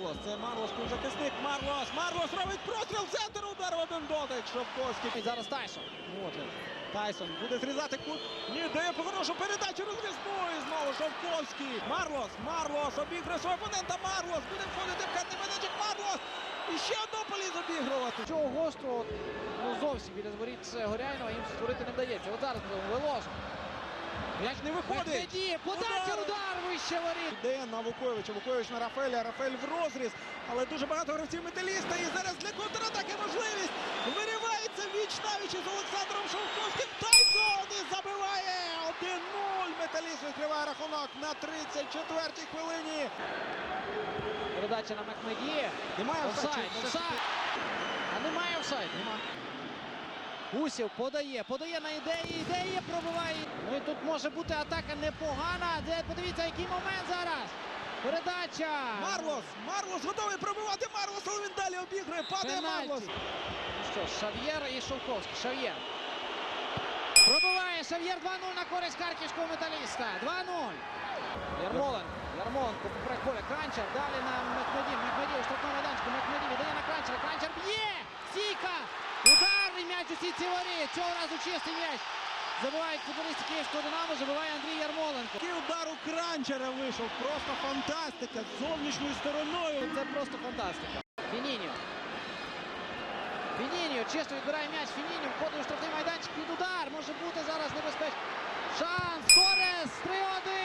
Марлос. Це Марлос півзахисник. Марлос. Марлос робить простріл. Центр удар один дотик. Шовковський. Зараз Тайсон. От. Тайсон буде зрізати кут. Ні, дає хорошу передачу розрізну. І знову Шовковський. Марлос. Марлос обіграє свого опонента. Марлос. Буде входити в карний медичок. Марлос. І ще одну поліз обігрувати. Чого гострого ну, зовсім біля воріт Горяйнова їм створити не вдається. От зараз Веложин. М'яч не виходить. Мехмеді, подача, Удар! удар вище воріт. Йде на Вуковича. Вукович на Рафеля. Рафель в розріз. Але дуже багато гравців металіста. І зараз для контратаки можливість. Виривається віч навіч із Олександром Шовковським. Тайсон і забиває 1-0. Металіст відкриває рахунок на 34-й хвилині. Передача на Мехмеді. Немає Офсайд, офсайд. А немає офсайд. Нема. Гусів подає, подає на ідеї, ідеї пробиває. Ну і тут може бути атака непогана. Де подивіться, який момент зараз. Передача. Марлос. Марлос готовий пробивати Марлос, але він далі обігрує. Падає Пенальті. Марлос. Ну що, Шав'єр і Шовковський. Шав'єр. Пробиває Шав'єр 2-0 на користь харківського металіста. 2-0. Ярмоленко. Ярмоленко поперек поля. Кранчер. Далі на Мехмеді. Мехмеді у штрафному майданчику. Мехмеді віддає на Кранчера. Кранчер б'є! Сійка! У сітці воріт. Цього разу чистий м'яч. Забивають футболісти Київського Динамо. Забиває Андрій Ярмоленко. Який удар у Кранчера вийшов. Просто фантастика. Зовнішньою стороною. Це просто фантастика. Фініньо. Фініньо чисто відбирає м'яч. Фініньо входить у штрафний майданчик під удар. Може бути зараз небезпечно. Шанс. Торес. 3-1.